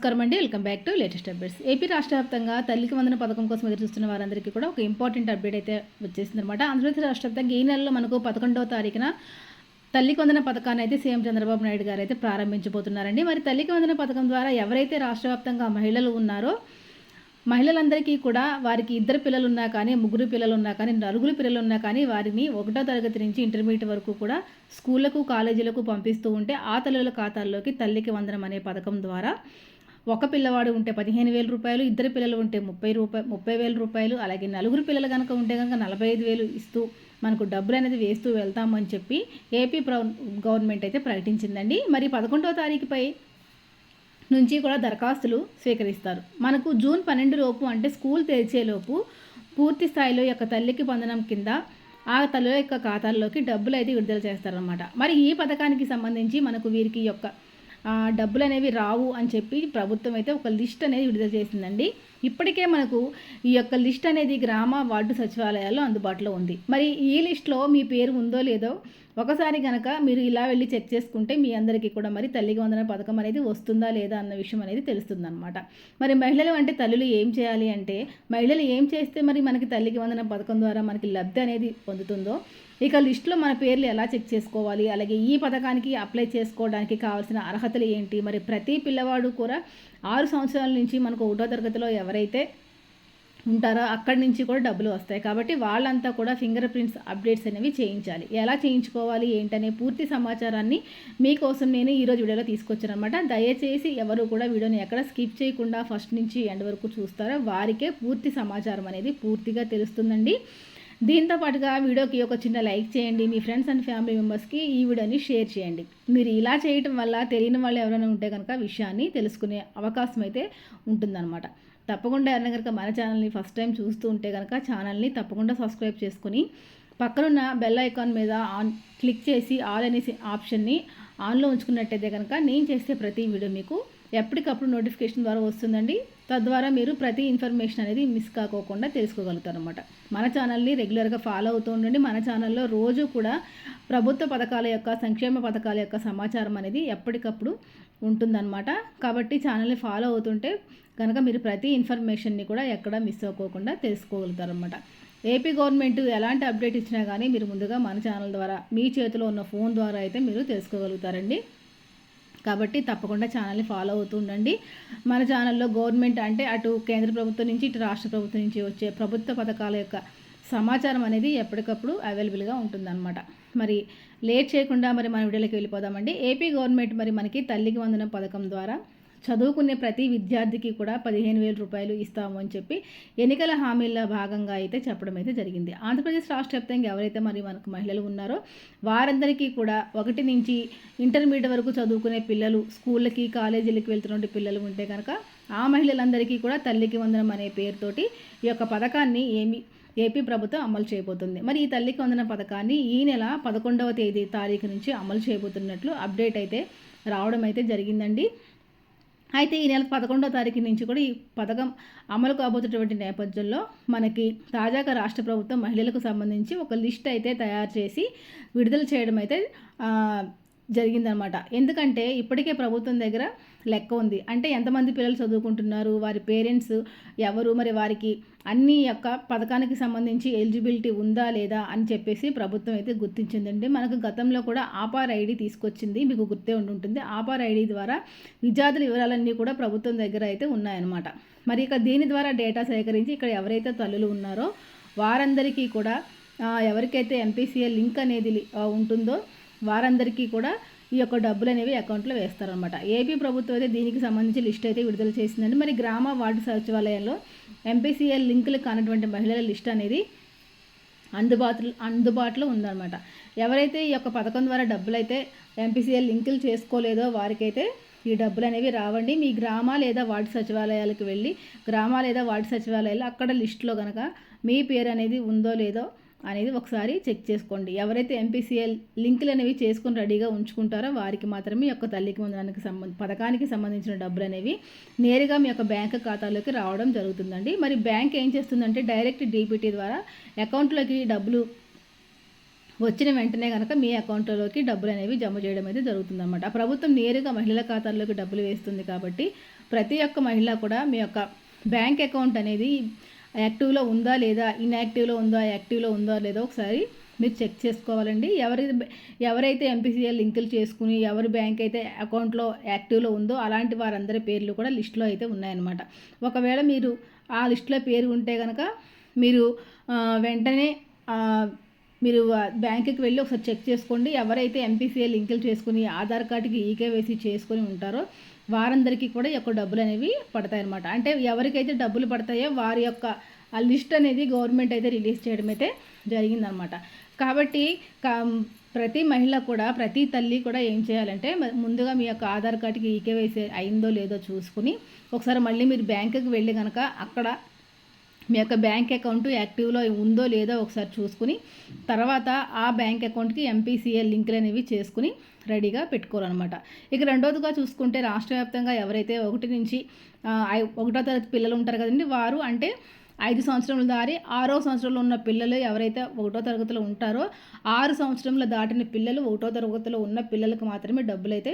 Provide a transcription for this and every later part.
నమస్కారం అండి. Welcome back to latest updates. AP రాష్ట్ర వ్యాప్తంగా తల్లికి వందన పథకం కోసం ఎదురు చూస్తున్న వారందరికీ కూడా ఒక ఇంపార్టెంట్ అప్డేట్ అయితే వచ్చేసింది అనమాట ఆంధ్రప్రదేశ్ రాష్ట్ర వ్యాప్తంగా ఈ నెలలో మనకు పదకొండవ తారీఖున తల్లికి వందన పథకాన్ని అయితే సీఎం చంద్రబాబు నాయుడు గారు అయితే ప్రారంభించబోతున్నారండి. మరి తల్లికి వందన పథకం ద్వారా ఎవరైతే రాష్ట్ర వ్యాప్తంగా మహిళలు ఉన్నారో మహిళలందరికీ కూడా వారికి ఇద్దరు పిల్లలు ఉన్నా కానీ ముగ్గురు పిల్లలు ఉన్నా కానీ నలుగురు పిల్లలు ఉన్నా కానీ వారిని ఒకటో తరగతి నుంచి ఇంటర్మీడియట్ వరకు కూడా స్కూళ్ళకు కాలేజీలకు పంపిస్తూ ఉంటే ఆ తల్లుల ఖాతాల్లోకి తల్లికి వందనం అనే పథకం ద్వారా ఒక పిల్లవాడు ఉంటే పదిహేను వేల రూపాయలు ఇద్దరు పిల్లలు ఉంటే ముప్పై రూపాయ ముప్పై వేల రూపాయలు అలాగే నలుగురు పిల్లలు కనుక ఉంటే కనుక నలభై ఐదు వేలు ఇస్తూ మనకు డబ్బులు అనేది వేస్తూ వెళ్తామని చెప్పి ఏపీ గవర్నమెంట్ అయితే ప్రకటించిందండి. మరి పదకొండవ తారీఖుపై నుంచి కూడా దరఖాస్తులు స్వీకరిస్తారు. మనకు జూన్ పన్నెండు లోపు అంటే స్కూల్ తెరిచేలోపు పూర్తి స్థాయిలో యొక్క తల్లికి పొందడం కింద ఆ తల్లి యొక్క ఖాతాల్లోకి డబ్బులు అయితే విడుదల చేస్తారనమాట మరి ఈ పథకానికి సంబంధించి మనకు వీరికి యొక్క డబ్బులు అనేవి రావు అని చెప్పి ప్రభుత్వం అయితే ఒక లిస్ట్ అనేది విడుదల చేసిందండి. ఇప్పటికే మనకు ఈ యొక్క లిస్ట్ అనేది గ్రామ వార్డు సచివాలయాల్లో అందుబాటులో ఉంది. మరి ఈ లిస్ట్లో మీ పేరు ఉందో లేదో ఒకసారి కనుక మీరు ఇలా వెళ్ళి చెక్ చేసుకుంటే మీ అందరికీ కూడా మరి తల్లికి వందన పథకం అనేది వస్తుందా లేదా అన్న విషయం అనేది తెలుస్తుందన్నమాట. మరి మహిళలు అంటే తల్లులు ఏం చేయాలి అంటే మహిళలు ఏం చేస్తే మరి మనకి తల్లికి వందన పథకం ద్వారా మనకి లబ్ధి అనేది పొందుతుందో ఇక లిస్టులో మన పేర్లు ఎలా చెక్ చేసుకోవాలి? అలాగే ఈ పథకానికి అప్లై చేసుకోవడానికి కావాల్సిన అర్హతలు ఏంటి? మరి ప్రతి పిల్లవాడు కూడా ఆరు సంవత్సరాల నుంచి మనకు ఒకటో తరగతిలో ఎవరైతే ఉంటారో అక్కడి నుంచి కూడా డబ్బులు వస్తాయి. కాబట్టి వాళ్ళంతా కూడా ఫింగర్ ప్రింట్స్ అప్డేట్స్ అనేవి చేయించాలి. ఎలా చేయించుకోవాలి ఏంటనే పూర్తి సమాచారాన్ని మీకోసం నేను ఈరోజు వీడియోలో తీసుకొచ్చాను అనమాట దయచేసి ఎవరు కూడా వీడియోని ఎక్కడ స్కిప్ చేయకుండా ఫస్ట్ నుంచి ఎండ్ వరకు చూస్తారో వారికే పూర్తి సమాచారం అనేది పూర్తిగా తెలుస్తుందండి. దీంతో పాటుగా వీడియోకి ఒక చిన్న లైక్ చేయండి. మీ ఫ్రెండ్స్ అండ్ ఫ్యామిలీ మెంబర్స్కి ఈ వీడియోని షేర్ చేయండి. మీరు ఇలా చేయటం వల్ల తెలియని వాళ్ళు ఎవరైనా ఉంటే కనుక విషయాన్ని తెలుసుకునే అవకాశం అయితే ఉంటుందన్నమాట. తప్పకుండా ఎవరైనా కనుక మన ఛానల్ని ఫస్ట్ టైం చూస్తూ ఉంటే కనుక ఛానల్ని తప్పకుండా సబ్స్క్రైబ్ చేసుకుని పక్కనున్న బెల్ ఐకాన్ మీద ఆన్ క్లిక్ చేసి ఆల్ అనేసి ఆప్షన్ని ఆన్లో ఉంచుకున్నట్టయితే కనుక నేను చేసే ప్రతి వీడియో మీకు ఎప్పటికప్పుడు నోటిఫికేషన్ ద్వారా వస్తుందండి. తద్వారా మీరు ప్రతి ఇన్ఫర్మేషన్ అనేది మిస్ కాకోకుండా తెలుసుకోగలుగుతారు అనమాట మన ఛానల్ని రెగ్యులర్గా ఫాలో అవుతూ ఉండండి. మన ఛానల్లో రోజు కూడా ప్రభుత్వ పథకాల యొక్క సంక్షేమ పథకాల యొక్క సమాచారం అనేది ఎప్పటికప్పుడు ఉంటుందన్నమాట. కాబట్టి ఛానల్ని ఫాలో అవుతుంటే కనుక మీరు ప్రతి ఇన్ఫర్మేషన్ని కూడా ఎక్కడ మిస్ అవ్వకుండా తెలుసుకోగలుగుతారనమాట ఏపీ గవర్నమెంట్ ఎలాంటి అప్డేట్ ఇచ్చినా కానీ మీరు ముందుగా మన ఛానల్ ద్వారా మీ చేతిలో ఉన్న ఫోన్ ద్వారా అయితే మీరు తెలుసుకోగలుగుతారండి. కాబట్టి తప్పకుండా ఛానల్ని ఫాలో అవుతూ ఉండండి. మన ఛానల్లో గవర్నమెంట్ అంటే అటు కేంద్ర ప్రభుత్వం నుంచి ఇటు రాష్ట్ర ప్రభుత్వం నుంచి వచ్చే ప్రభుత్వ పథకాల యొక్క సమాచారం అనేది ఎప్పటికప్పుడు అవైలబుల్గా ఉంటుందన్నమాట. మరి లేట్ చేయకుండా మరి మన వీడియోలోకి వెళ్ళిపోదామండి. ఏపీ గవర్నమెంట్ మరి మనకి తల్లికి వందన పథకం ద్వారా చదువుకునే ప్రతి విద్యార్థికి కూడా పదిహేను వేల రూపాయలు ఇస్తాము అని చెప్పి ఎన్నికల హామీల భాగంగా అయితే చెప్పడం అయితే జరిగింది. ఆంధ్రప్రదేశ్ రాష్ట్ర వ్యాప్తంగా ఎవరైతే మరి మనకు మహిళలు ఉన్నారో వారందరికీ కూడా ఒకటి నుంచి ఇంటర్మీడియట్ వరకు చదువుకునే పిల్లలు స్కూళ్ళకి కాలేజీలకి వెళ్తున్న పిల్లలు ఉంటే కనుక ఆ మహిళలందరికీ కూడా తల్లికి వందనం అనే పేరుతోటి ఈ యొక్క పథకాన్ని ఏమి ఏపీ ప్రభుత్వం అమలు చేయబోతుంది. మరి ఈ తల్లికి వందన పథకాన్ని ఈ నెల పదకొండవ తేదీ తారీఖు నుంచి అమలు చేయబోతున్నట్లు అప్డేట్ అయితే రావడం అయితే జరిగిందండి. అయితే ఈ నెల పదకొండో తారీఖు నుంచి కూడా ఈ పథకం అమలు కాబోతున్నటువంటి నేపథ్యంలో మనకి తాజాగా రాష్ట్ర ప్రభుత్వం మహిళలకు సంబంధించి ఒక లిస్ట్ అయితే తయారు చేసి విడుదల చేయడం అయితే జరిగిందనమాట. ఎందుకంటే ఇప్పటికే ప్రభుత్వం దగ్గర లెక్క ఉంది. అంటే ఎంతమంది పిల్లలు చదువుకుంటున్నారు? వారి పేరెంట్స్ ఎవరు? మరి వారికి అన్ని యొక్క పథకానికి సంబంధించి ఎలిజిబిలిటీ ఉందా లేదా అని చెప్పేసి ప్రభుత్వం అయితే గుర్తించిందండి. మనకు గతంలో కూడా ఆపార్ ఐడి తీసుకొచ్చింది. మీకు గుర్తే ఉంటుంది ఆపార్ ఐడి ద్వారా విద్యార్థుల వివరాలన్నీ కూడా ప్రభుత్వం దగ్గర అయితే ఉన్నాయన్నమాట. మరి ఇక దీని ద్వారా డేటా సేకరించి ఇక్కడ ఎవరైతే తల్లులు ఉన్నారో వారందరికీ కూడా ఎవరికైతే ఎంపీసీఏ లింక్ అనేది ఉంటుందో వారందరికీ కూడా ఈ యొక్క డబ్బులు అనేవి అకౌంట్లో వేస్తారనమాట ఏపీ ప్రభుత్వం అయితే దీనికి సంబంధించి లిస్ట్ అయితే విడుదల చేసిందండి. మరి గ్రామ వార్డు సచివాలయంలో ఎంపీసీఎల్ లింకులు కానటువంటి మహిళల లిస్ట్ అనేది అందుబాటులో అందుబాటులో ఉందన్నమాట. ఎవరైతే ఈ యొక్క పథకం ద్వారా డబ్బులైతే ఎంపీసీఎల్ లింకులు చేసుకోలేదో వారికైతే ఈ డబ్బులు అనేవి రావండి. మీ గ్రామ లేదా వార్డు సచివాలయాలకు వెళ్ళి గ్రామ లేదా వార్డు సచివాలయాలు అక్కడ లిస్టులో కనుక మీ పేరు అనేది ఉందో లేదో అనేది ఒకసారి చెక్ చేసుకోండి. ఎవరైతే ఎంపీసీఎల్ లింకులు అనేవి చేసుకుని రెడీగా ఉంచుకుంటారో వారికి మాత్రమే యొక్క తల్లికి వందనానికి సంబంధ పథకానికి సంబంధించిన డబ్బులు అనేవి నేరుగా మీ యొక్క బ్యాంక్ ఖాతాలోకి రావడం జరుగుతుందండి. మరి బ్యాంక్ ఏం చేస్తుందంటే డైరెక్ట్ డీపీటీ ద్వారా అకౌంట్లోకి డబ్బులు వచ్చిన వెంటనే కనుక మీ అకౌంట్లోకి డబ్బులు అనేవి జమ చేయడం అయితే జరుగుతుందన్నమాట. ప్రభుత్వం నేరుగా మహిళల ఖాతాల్లోకి డబ్బులు వేస్తుంది కాబట్టి ప్రతి ఒక్క మహిళ కూడా మీ యొక్క బ్యాంక్ అకౌంట్ అనేది యాక్టివ్లో ఉందా లేదా ఇన్యాక్టివ్లో ఉందా యాక్టివ్లో ఉందా లేదా ఒకసారి మీరు చెక్ చేసుకోవాలండి. ఎవరి ఎవరైతే ఎంపీసీఎల్ లింకులు చేసుకుని ఎవరి బ్యాంక్ అయితే అకౌంట్లో యాక్టివ్లో ఉందో అలాంటి వారందరి పేర్లు కూడా లిస్టులో అయితే ఉన్నాయన్నమాట. ఒకవేళ మీరు ఆ లిస్టులో పేరు ఉంటే కనుక మీరు వెంటనే మీరు బ్యాంకుకి వెళ్ళి ఒకసారి చెక్ చేసుకోండి. ఎవరైతే ఎంపీసీఏ లింకులు చేసుకుని ఆధార్ కార్డుకి ఈకేవైసీ చేసుకుని ఉంటారో వారందరికీ కూడా ఈ యొక్క డబ్బులు అనేవి పడతాయి అనమాట అంటే ఎవరికైతే డబ్బులు పడతాయో వారి యొక్క ఆ లిస్ట్ అనేది గవర్నమెంట్ అయితే రిలీజ్ చేయడం అయితే జరిగిందనమాట కాబట్టి ప్రతి మహిళ కూడా ప్రతి తల్లి కూడా ఏం చేయాలంటే ముందుగా మీ యొక్క ఆధార్ కార్డుకి ఈకేవైసీ అయిందో లేదో చూసుకుని ఒకసారి మళ్ళీ మీరు బ్యాంకుకి వెళ్ళి కనుక అక్కడ మీ యొక్క బ్యాంక్ అకౌంట్ యాక్టివ్లో ఉందో లేదో ఒకసారి చూసుకుని తర్వాత ఆ బ్యాంక్ అకౌంట్కి ఎంపీసీఎల్ లింకులు అనేవి చేసుకుని రెడీగా పెట్టుకోవాలన్నమాట. ఇక రెండోదిగా చూసుకుంటే రాష్ట్ర వ్యాప్తంగా ఎవరైతే ఒకటి నుంచి ఒకటో తరగతి పిల్లలు ఉంటారు కదండి వారు అంటే ఐదు సంవత్సరముల దారి ఆరో సంవత్సరంలో ఉన్న పిల్లలు ఎవరైతే ఒకటో తరగతిలో ఉంటారో ఆరు సంవత్సరంలో దాటిన పిల్లలు ఒకటో తరగతిలో ఉన్న పిల్లలకు మాత్రమే డబ్బులు అయితే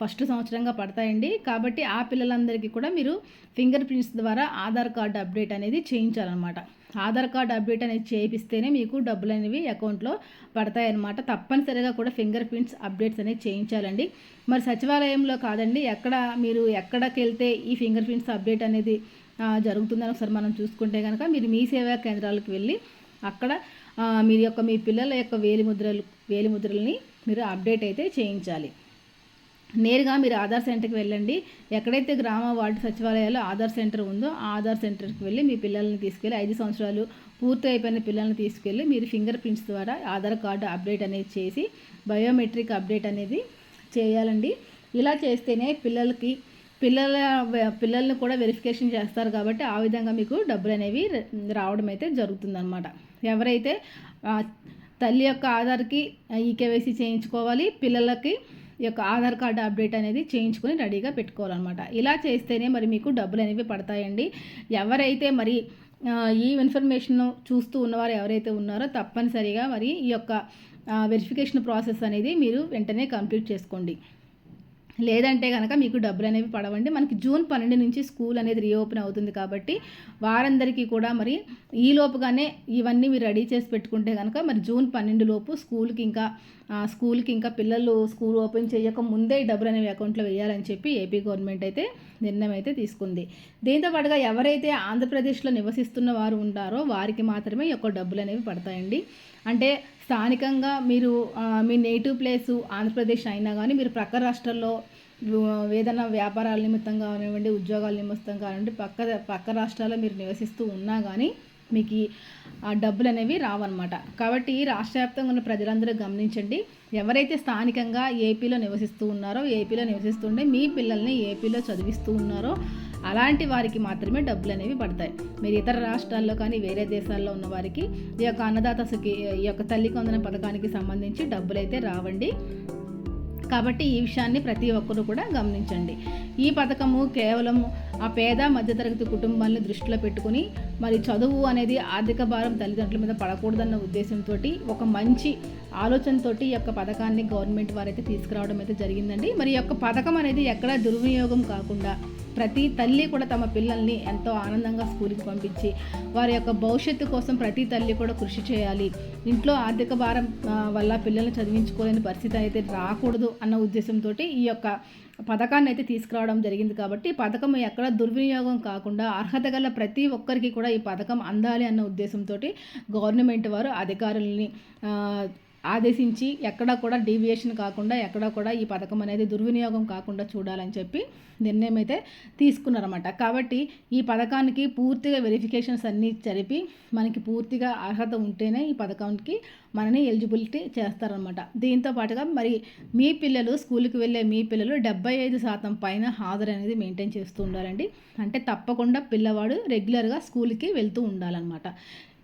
ఫస్ట్ సంవత్సరంగా పడతాయండి. కాబట్టి ఆ పిల్లలందరికీ కూడా మీరు ఫింగర్ ప్రింట్స్ ద్వారా ఆధార్ కార్డు అప్డేట్ అనేది చేయించాలన్నమాట. ఆధార్ కార్డు అప్డేట్ అనేది చేయిస్తేనే మీకు డబ్బులు అనేవి అకౌంట్లో పడతాయన్నమాట. తప్పనిసరిగా కూడా ఫింగర్ ప్రింట్స్ అప్డేట్స్ అనేది చేయించాలండి. మరి సచివాలయంలో కాదండి ఎక్కడ మీరు ఎక్కడికి వెళ్తే ఈ ఫింగర్ ప్రింట్స్ అప్డేట్ అనేది జరుగుతుందని ఒకసారి మనం చూసుకుంటే కనుక మీరు మీ సేవా కేంద్రాలకు వెళ్ళి అక్కడ మీరు యొక్క మీ పిల్లల యొక్క వేలిముద్రలు వేలిముద్రల్ని మీరు అప్డేట్ అయితే చేయించాలి. నేరుగా మీరు ఆధార్ సెంటర్కి వెళ్ళండి. ఎక్కడైతే గ్రామ వార్డు సచివాలయాల్లో ఆధార్ సెంటర్ ఉందో ఆ ఆధార్ సెంటర్కి వెళ్ళి మీ పిల్లల్ని తీసుకెళ్ళి ఐదు సంవత్సరాలు పూర్తి అయిపోయిన పిల్లల్ని తీసుకెళ్ళి మీరు ఫింగర్ ప్రింట్స్ ద్వారా ఆధార్ కార్డు అప్డేట్ అనేది చేసి బయోమెట్రిక్ అప్డేట్ అనేది చేయాలండి. ఇలా చేస్తేనే పిల్లలకి పిల్లల పిల్లల్ని కూడా వెరిఫికేషన్ చేస్తారు కాబట్టి ఆ విధంగా మీకు డబ్బులు అనేవి రావడం అయితే జరుగుతుందన్నమాట. ఎవరైతే తల్లి యొక్క ఆధార్కి ఈకేవైసీ చేయించుకోవాలి పిల్లలకి ఈ యొక్క ఆధార్ కార్డు అప్డేట్ అనేది చేయించుకొని రెడీగా పెట్టుకోవాలన్నమాట. ఇలా చేస్తేనే మరి మీకు డబ్బులు అనేవి పడతాయండి. ఎవరైతే మరి ఈ ఇన్ఫర్మేషన్ చూస్తూ ఉన్నవారు ఎవరైతే ఉన్నారో తప్పనిసరిగా మరి ఈ యొక్క వెరిఫికేషన్ ప్రాసెస్ అనేది మీరు వెంటనే కంప్లీట్ చేసుకోండి. లేదంటే కనుక మీకు డబ్బులు అనేవి పడవండి. మనకి జూన్ పన్నెండు నుంచి స్కూల్ అనేది రీఓపెన్ అవుతుంది కాబట్టి వారందరికీ కూడా మరి ఈ లోపుగానే ఇవన్నీ మీరు రెడీ చేసి పెట్టుకుంటే కనుక మరి జూన్ పన్నెండు లోపు స్కూల్కి ఇంకా స్కూల్కి ఇంకా పిల్లలు స్కూల్ ఓపెన్ చేయక ముందే డబ్బులు అనేవి అకౌంట్లో వేయాలని చెప్పి ఏపీ గవర్నమెంట్ అయితే నిర్ణయం అయితే తీసుకుంది. దీంతో పాటుగా ఎవరైతే ఆంధ్రప్రదేశ్లో నివసిస్తున్న వారు ఉంటారో వారికి మాత్రమే ఈ యొక్క డబ్బులు అనేవి పడతాయండి. అంటే స్థానికంగా మీరు మీ నేటివ్ ప్లేసు ఆంధ్రప్రదేశ్ అయినా కానీ మీరు ప్రక్క రాష్ట్రాల్లో ఏదైనా వ్యాపారాల నిమిత్తం కానివ్వండి ఉద్యోగాల నిమిత్తం కానివ్వండి పక్క పక్క రాష్ట్రాల్లో మీరు నివసిస్తూ ఉన్నా కానీ మీకు ఆ డబ్బులు అనేవి రావన్నమాట. కాబట్టి రాష్ట్ర వ్యాప్తంగా ఉన్న ప్రజలందరూ గమనించండి ఎవరైతే స్థానికంగా ఏపీలో నివసిస్తూ ఉన్నారో ఏపీలో నివసిస్తుంటే మీ పిల్లల్ని ఏపీలో చదివిస్తూ ఉన్నారో అలాంటి వారికి మాత్రమే డబ్బులు అనేవి పడతాయి. మీరు ఇతర రాష్ట్రాల్లో కానీ వేరే దేశాల్లో ఉన్న వారికి ఈ యొక్క అన్నదాత ఈ యొక్క తల్లి కొందన పథకానికి సంబంధించి డబ్బులు అయితే రావండి. కాబట్టి ఈ విషయాన్ని ప్రతి ఒక్కరూ కూడా గమనించండి. ఈ పథకము కేవలం ఆ పేద మధ్యతరగతి కుటుంబాలను దృష్టిలో పెట్టుకుని మరి చదువు అనేది ఆర్థిక భారం తల్లిదండ్రుల మీద పడకూడదన్న ఉద్దేశంతో ఒక మంచి ఆలోచనతో ఈ యొక్క పథకాన్ని గవర్నమెంట్ వారైతే తీసుకురావడం అయితే జరిగిందండి. మరి ఈ యొక్క పథకం అనేది ఎక్కడ దుర్వినియోగం కాకుండా ప్రతి తల్లి కూడా తమ పిల్లల్ని ఎంతో ఆనందంగా స్కూల్కి పంపించి వారి యొక్క భవిష్యత్తు కోసం ప్రతి తల్లి కూడా కృషి చేయాలి. ఇంట్లో ఆర్థిక భారం వల్ల పిల్లల్ని చదివించుకోలేని పరిస్థితి అయితే రాకూడదు అన్న ఉద్దేశంతో ఈ యొక్క పథకాన్ని అయితే తీసుకురావడం జరిగింది కాబట్టి పథకం ఎక్కడ దుర్వినియోగం కాకుండా అర్హత గల ప్రతి ఒక్కరికి కూడా ఈ పథకం అందాలి అన్న ఉద్దేశంతో గవర్నమెంట్ వారు అధికారుల్ని ఆదేశించి ఎక్కడా కూడా డీవియేషన్ కాకుండా ఎక్కడా కూడా ఈ పథకం అనేది దుర్వినియోగం కాకుండా చూడాలని చెప్పి నిర్ణయం అయితే తీసుకున్నారన్నమాట. కాబట్టి ఈ పథకానికి పూర్తిగా వెరిఫికేషన్స్ అన్నీ జరిపి మనకి పూర్తిగా అర్హత ఉంటేనే ఈ పథకానికి మనని ఎలిజిబిలిటీ చేస్తారనమాట దీంతో పాటుగా మరి మీ పిల్లలు స్కూల్కి వెళ్ళే మీ పిల్లలు డెబ్బై ఐదు శాతం పైన హాజరు అనేది మెయింటైన్ చేస్తూ ఉండాలండి. అంటే తప్పకుండా పిల్లవాడు రెగ్యులర్గా స్కూల్కి వెళ్తూ ఉండాలన్నమాట.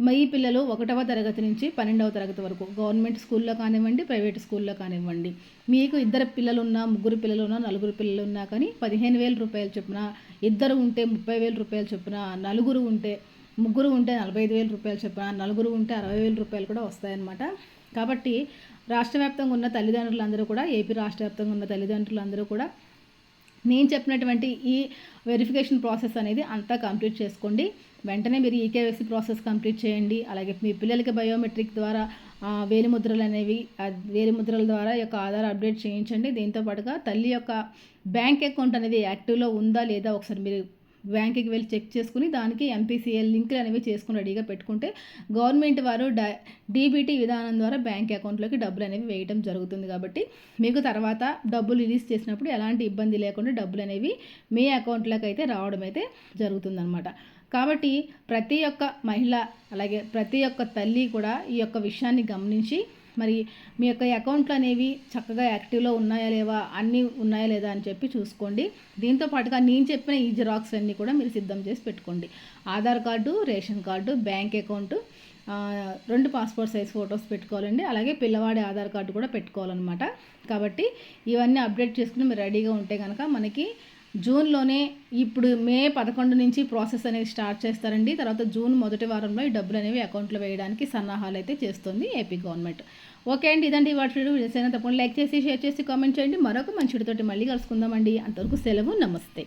మై పిల్లలు ఒకటవ తరగతి నుంచి పన్నెండవ తరగతి వరకు గవర్నమెంట్ స్కూల్లో కానివ్వండి ప్రైవేట్ స్కూల్లో కానివ్వండి. మీకు ఇద్దరు పిల్లలు ఉన్నా ముగ్గురు పిల్లలు ఉన్నా నలుగురు పిల్లలు ఉన్నా కానీ పదిహేను వేల రూపాయలు చొప్పున ఇద్దరు ఉంటే ముప్పై వేల రూపాయలు చొప్పున నలుగురు ఉంటే ముగ్గురు ఉంటే నలభై ఐదు వేల రూపాయలు చొప్పున నలుగురు ఉంటే అరవై వేల రూపాయలు కూడా వస్తాయన్నమాట. కాబట్టి రాష్ట్ర వ్యాప్తంగా ఉన్న తల్లిదండ్రులందరూ కూడా ఏపీ రాష్ట్ర వ్యాప్తంగా ఉన్న తల్లిదండ్రులందరూ కూడా నేను చెప్పినటువంటి ఈ వెరిఫికేషన్ ప్రాసెస్ అనేది అంతా కంప్లీట్ చేసుకోండి. వెంటనే మీరు ఈకేవైసీ ప్రాసెస్ కంప్లీట్ చేయండి. అలాగే మీ పిల్లలకి బయోమెట్రిక్ ద్వారా వేలిముద్రలు అనేవి వేలిముద్రల ద్వారా యొక్క ఆధార్ అప్డేట్ చేయించండి. దీంతో పాటుగా తల్లి యొక్క బ్యాంక్ అకౌంట్ అనేది యాక్టివ్లో ఉందా లేదా ఒకసారి మీరు బ్యాంక్కి వెళ్ళి చెక్ చేసుకుని దానికి ఎంపీసీఎల్ లింకులు అనేవి చేసుకుని రెడీగా పెట్టుకుంటే గవర్నమెంట్ వారు డ డీబీటీ విధానం ద్వారా బ్యాంక్ అకౌంట్లోకి డబ్బులు అనేవి వేయడం జరుగుతుంది కాబట్టి మీకు తర్వాత డబ్బులు రిలీజ్ చేసినప్పుడు ఎలాంటి ఇబ్బంది లేకుండా డబ్బులు అనేవి మీ అకౌంట్లోకి అయితే రావడం అయితే జరుగుతుందన్నమాట. కాబట్టి ప్రతి ఒక్క మహిళ అలాగే ప్రతి ఒక్క తల్లి కూడా ఈ యొక్క విషయాన్ని గమనించి మరి మీ యొక్క అకౌంట్లు అనేవి చక్కగా యాక్టివ్లో ఉన్నాయా లేవా అన్నీ ఉన్నాయా లేదా అని చెప్పి చూసుకోండి. దీంతో పాటుగా నేను చెప్పిన ఈ జిరాక్స్ అన్నీ కూడా మీరు సిద్ధం చేసి పెట్టుకోండి. Aadhaar card ration card bank account రెండు పాస్పోర్ట్ సైజ్ ఫొటోస్ పెట్టుకోవాలండి. అలాగే పిల్లవాడి ఆధార్ కార్డు కూడా పెట్టుకోవాలన్నమాట. కాబట్టి ఇవన్నీ అప్డేట్ చేసుకుని మీరు రెడీగా ఉంటే కనుక మనకి జూన్లోనే ఇప్పుడు మే పదకొండు నుంచి ప్రాసెస్ అనేది స్టార్ట్ చేస్తారండి. తర్వాత జూన్ మొదటి వారంలో ఈ డబ్బులు అనేవి అకౌంట్లో వేయడానికి సన్నాహాలు అయితే చేస్తుంది ఏపీ గవర్నమెంట్. ఓకే అండి ఇదండి వాటి వీడియో. తప్పకుండా లైక్ చేసి షేర్ చేసి కామెంట్ చేయండి. మరొక మంచి మళ్ళీ కలుసుకుందామండి. అంతవరకు సెలవు నమస్తే.